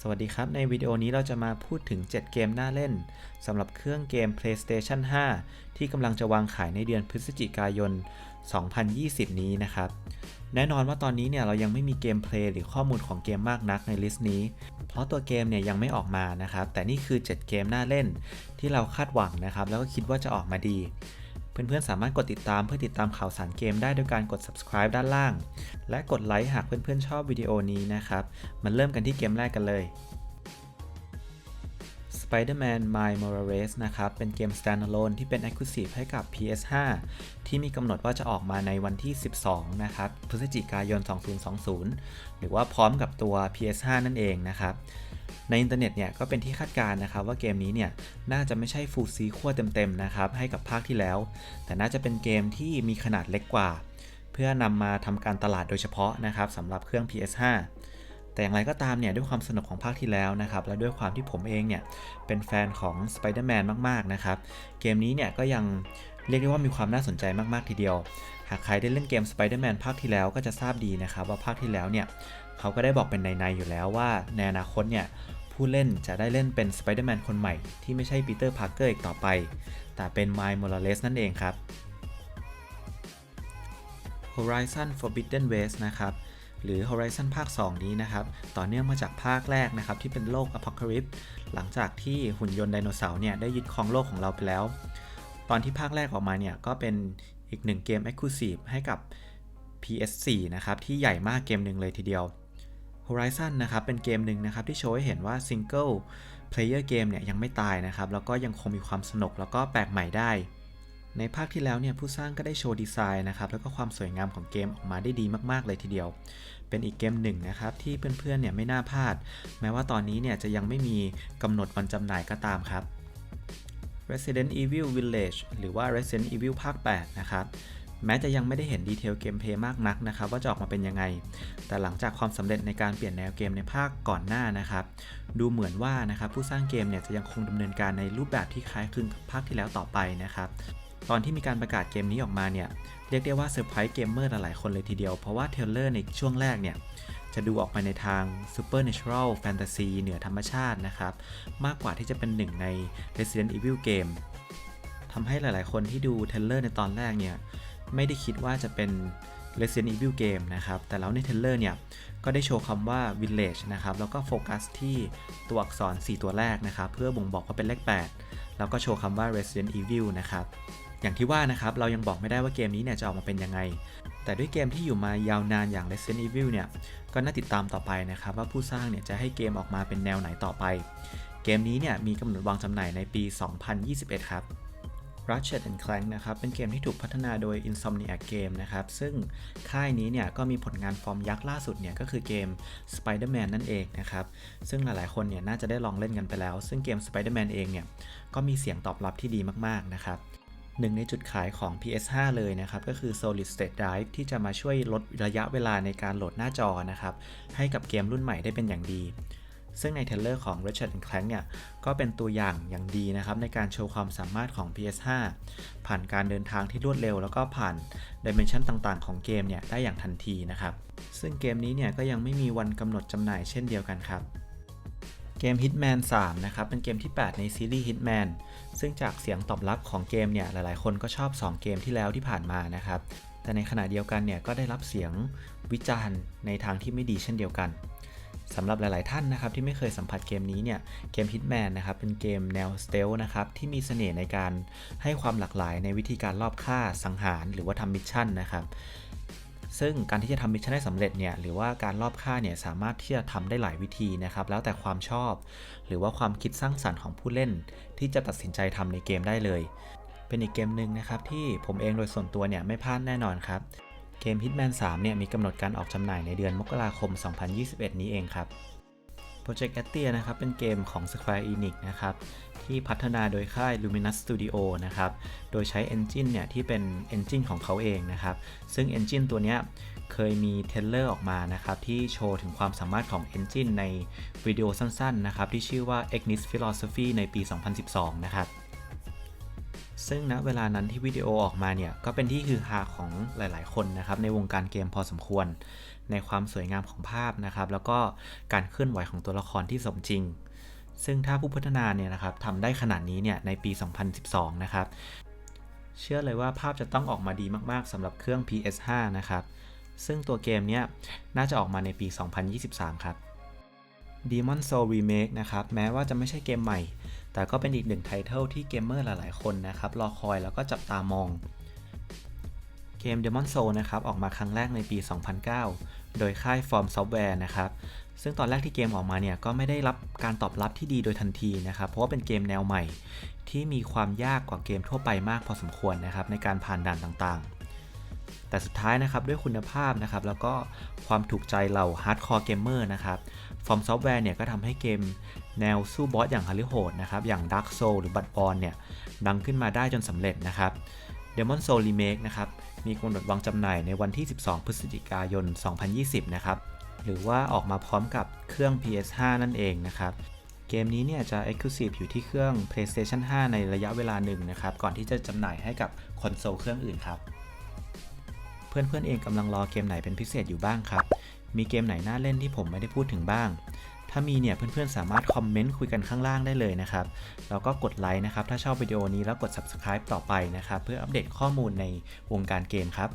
สวัสดีครับ ในวิดีโอนี้เราจะมาพูดถึง 7 เกมน่าเล่นสำหรับเครื่องเกม PlayStation 5 ที่กำลังจะวางขายในเดือนพฤศจิกายน 2020 นี้นะครับ แน่นอนว่าตอนนี้เนี่ยเรายังไม่มีเกมเพลย์หรือข้อมูลของเกมมากนักในลิสต์นี้ เพราะตัวเกมเนี่ยยังไม่ออกมานะครับ แต่นี่คือ 7 เกมน่าเล่นที่เราคาดหวังนะครับ แล้วก็คิดว่าจะออกมาดี เพื่อนๆ สามารถกดติดตามเพื่อติดตามข่าวสารเกมได้โดยการกด subscribe ด้านล่าง และกดไลค์หากเพื่อนๆ ชอบวิดีโอนี้นะครับ มันเริ่มกันที่เกมแรกกันเลย Spider-Man Miles Morales นะครับ เป็นเกม standalone ที่เป็น exclusive ให้กับ PS5 ที่มีกำหนดว่าจะออกมาในวันที่ 12 นะครับ พฤศจิกายน 2020 หรือว่าพร้อมกับตัว PS5 นั่นเองนะครับในอินเทอร์เน็ตเนี่ยก็เป็นที่คาดการณ์นะครับว่าเกมนี้เนี่ยน่าจะไม่ใช่ฟูลซีขั้วเต็มๆนะครับให้กับภาคที่แล้ว แต่น่าจะเป็นเกมที่มีขนาดเล็กกว่า เพื่อนำมาทำการตลาดโดยเฉพาะนะครับสำหรับเครื่อง PS5 แต่อย่างไรก็ตามเนี่ยด้วยความสนุกของภาคที่แล้วนะครับ และด้วยความที่ผมเองเนี่ยเป็นแฟนของ Spider-Man มากๆนะครับ เกมนี้เนี่ยก็ยังเรียกได้ว่ามีความน่าสนใจมากๆทีเดียว หากใครได้เล่นเกม Spider-Man ภาคที่แล้วก็จะทราบดีนะครับว่าภาคที่แล้วเนี่ยเขาก็ได้บอกเป็นในๆอยู่แล้วว่าในอนาคตเนี่ยผู้เล่นจะได้เล่นเป็น Spider-Man คนใหม่ที่ไม่ใช่ปีเตอร์พาร์เกอร์อีกต่อไป แต่เป็น Miles Morales นั่นเองครับ Horizon Forbidden West นะครับ หรือ Horizon ภาค 2 นี้นะครับ ต่อเนื่องมาจากภาคแรกนะครับ ที่เป็นโลก Apocalypse หลังจากที่หุ่นยนต์ไดโนเสาร์เนี่ยได้ยึดครองโลกของเราไปแล้ว ตอนที่ภาคแรกออกมาเนี่ยก็เป็นอีกหนึ่งเกม Exclusive ให้กับ PS4 นะครับ ที่ใหญ่มากเกมหนึ่งเลยทีเดียว Horizon นะครับ เป็นเกมหนึ่งนะครับ ที่โชว์ให้เห็นว่า Single Player Game เนี่ยยังไม่ตายนะครับ แล้วก็ยังคงมีความสนุกแล้วก็แปลกใหม่ได้ ในภาคที่แล้วเนี่ยผู้สร้างก็ได้โชว์ดีไซน์นะครับแล้วก็ความสวยงามของเกมออกมาได้ดีมากๆเลยทีเดียว เป็นอีกเกมหนึ่งนะครับที่เพื่อนๆเนี่ยไม่น่าพลาด แม้ว่าตอนนี้เนี่ยจะยังไม่มีกำหนดวันจำหน่ายก็ตามครับ Resident Evil Village หรือว่า Resident Evil ภาค 8 นะครับแม้จะยังไม่ได้เห็นดีเทลเกมเพลย์มากนักนะครับว่าจะออกมาเป็นยังไง แต่หลังจากความสำเร็จในการเปลี่ยนแนวเกมในภาคก่อนหน้านะครับ ดูเหมือนว่านะครับผู้สร้างเกมเนี่ยจะยังคงดำเนินการในรูปแบบที่คล้ายคลึงกับภาคที่แล้วต่อไปนะครับ ตอนที่มีการประกาศเกมนี้ออกมาเนี่ยเรียกได้ว่าเซอร์ไพรส์เกมเมอร์หลายๆคนเลยทีเดียว เพราะว่าเทเลอร์ในช่วงแรกเนี่ยจะดูออกมาในทาง Supernatural Fantasy เหนือธรรมชาตินะครับ มากกว่าที่จะเป็นหนึ่งใน Resident Evil เกมทำให้หลายๆ คนที่ดูเทเลอร์ในตอนแรกเนี่ยไม่ได้คิดว่าจะเป็น Resident Evil เกมนะครับ แต่แล้วในเทเลอร์เนี่ย ก็ได้โชว์คำว่า Village นะครับ แล้วก็โฟกัสที่ตัวอักษร 4 ตัวแรกนะครับ เพื่อบ่งบอกว่าเป็นเลข 8 แล้วก็โชว์คำว่า Resident Evil นะครับ อย่างที่ว่านะครับเรายังบอกไม่ได้ว่าเกมนี้เนี่ยจะออกมาเป็นยังไง แต่ด้วยเกมที่อยู่มายาวนานอย่าง Resident Evil เนี่ยก็น่าติดตามต่อไปนะครับว่าผู้สร้างเนี่ยจะให้เกมออกมาเป็นแนวไหนต่อไป เกมนี้เนี่ยมีกำหนดวางจำหน่ายในปี 2021 ครับ Ratchet and Clank นะครับเป็นเกมที่ถูกพัฒนาโดย Insomniac Game นะครับซึ่งค่ายนี้เนี่ยก็มีผลงานฟอร์มยักษ์ล่าสุดเนี่ยก็คือเกม Spider-Man นั่นเองนะครับซึ่งหลายๆคนเนี่ยน่าจะได้ลองเล่นกันไปแล้ว ซึ่งเกม Spider-Man เองเนี่ยก็มีเสียงตอบรับที่ดีมากๆนะครับ หนึ่งในจุดขายของ PS5 เลยนะครับ ก็คือ Solid State Drive ที่จะมาช่วยลดระยะเวลาในการโหลดหน้าจอนะครับ ให้กับเกมรุ่นใหม่ได้เป็นอย่างดี ซึ่งในเทรลเลอร์ของ Ratchet Clank เนี่ย ก็เป็นตัวอย่างอย่างดีนะครับ ในการโชว์ความสามารถของ PS5 ผ่านการเดินทางที่รวดเร็ว แล้วก็ผ่านดิเมนชันต่างๆ ของเกมเนี่ยได้อย่างทันทีนะครับ ซึ่งเกมนี้เนี่ยก็ยังไม่มีวันกำหนดจำหน่ายเช่นเดียวกันครับ เกม Hitman 3 นะครับ เป็นเกมที่ 8 ในซีรีส์ Hitman ซึ่งจากเสียงตอบรับของเกมเนี่ย หลายๆ คนก็ชอบ 2 เกมที่แล้วที่ผ่านมานะครับ แต่ในขณะเดียวกันเนี่ย ก็ได้รับเสียงวิจารณ์ในทางที่ไม่ดีเช่นเดียวกันสำหรับหลาย ๆ ท่านนะครับที่ไม่เคยสัมผัสเกมนี้เนี่ย เกม Hitman นะครับ เป็นเกมแนวสเตลนะครับ ที่มีเสน่ห์ในการให้ความหลากหลายในวิธีการลอบฆ่าสังหาร หรือว่าทำมิชชั่นนะครับ ซึ่งการที่จะทำมิชชั่นได้สำเร็จเนี่ยหรือว่าการรอบค่าเนี่ยสามารถที่จะทำได้หลายวิธีนะครับแล้วแต่ความชอบ หรือว่าความคิดสร้างสรรค์ของผู้เล่น ที่จะตัดสินใจทำในเกมได้เลย เป็นอีกเกมหนึ่งนะครับที่ผมเองโดยส่วนตัวเนี่ยไม่พลาดแน่นอนครับเกม Hitman 3เนี่ยมีกำหนดการออกจำหน่ายในเดือนมกราคม 2021 นี้เองครับ Project a t i a นะครับเป็นเกมของ Square Enix นะครับที่พัฒนาโดยค่าย Luminous Studio นะครับโดยใช้ Engine เนี่ยที่เป็น Engine ของเขาเองนะครับซึ่ง Engine ตัวเนี้ยเคยมีเทเลอร์ออกมานะครับที่โชว์ถึงความสามารถของ Engine ในวิดีโอสั้นๆนะครับที่ชื่อว่า Ignis Philosophy ในปี 2012 นะครับ ซึ่งณเวลานั้นที่วิดีโอออกมาเนี่ย ก็เป็นที่ฮือฮาของหลาย ๆ คนนะครับ ในวงการเกมพอสมควร ในความสวยงามของภาพนะครับ แล้วก็การเคลื่อนไหวของตัวละครที่สมจริง ซึ่งถ้าผู้พัฒนาเนี่ยนะครับทำได้ขนาดนี้เนี่ยในปี 2012 นะครับ เชื่อเลยว่าภาพจะต้องออกมาดีมาก ๆสำหรับเครื่อง PS5 นะครับ ซึ่งตัวเกมเนี้ยน่าจะออกมาในปี 2023 ครับ Demon Soul Remake นะครับ แม้ว่าจะไม่ใช่เกมใหม่ แต่ก็เป็นอีกหนึ่งไทเทลที่เกมเมอร์หลาย ๆ คนนะครับ รอคอยแล้วก็จับตามอง เกม Demon Soul นะครับ ออกมาครั้งแรกในปี 2009 โดยค่าย From Software นะครับ ซึ่งตอนแรกที่เกมออกมาเนี่ย ก็ไม่ได้รับการตอบรับที่ดีโดยทันทีนะครับ เพราะว่าเป็นเกมแนวใหม่ ที่มีความยากกว่าเกมทั่วไปมากพอสมควรนะครับในการผ่านด่านต่างๆ แต่สุดท้ายนะครับด้วยคุณภาพนะครับแล้วก็ความถูกใจเหล่าฮาร์ดคอร์เกมเมอร์นะครับ From Software เนี่ยก็ทำให้เกมแนวสู้บอสอย่างฮาริโหดนะครับอย่าง Dark Soul หรือ Bloodborne เนี่ยดังขึ้นมาได้จนสำเร็จนะครับ Demon Soul Remake นะครับมีกำหนดวางจำหน่ายในวันที่ 12 พฤศจิกายน 2020 นะครับหรือว่าออกมาพร้อมกับเครื่อง PS5 นั่นเองนะครับเกมนี้เนี่ยจะ Exclusive อยู่ที่เครื่อง PlayStation 5 ในระยะเวลาหนึ่งนะครับก่อนที่จะจำหน่ายให้กับคอนโซลเครื่องอื่นครับ เพื่อนๆเองกำลังรอเกมไหนเป็นพิเศษอยู่บ้างครับ มีเกมไหนน่าเล่นที่ผมไม่ได้พูดถึงบ้าง ถ้ามีเนี่ยเพื่อนๆสามารถคอมเมนต์คุยกันข้างล่างได้เลยนะครับ แล้วก็กดไลค์นะครับ ถ้าชอบวิดีโอนี้แล้วกด subscribe ต่อไปนะครับ เพื่ออัปเดตข้อมูลในวงการเกมครับ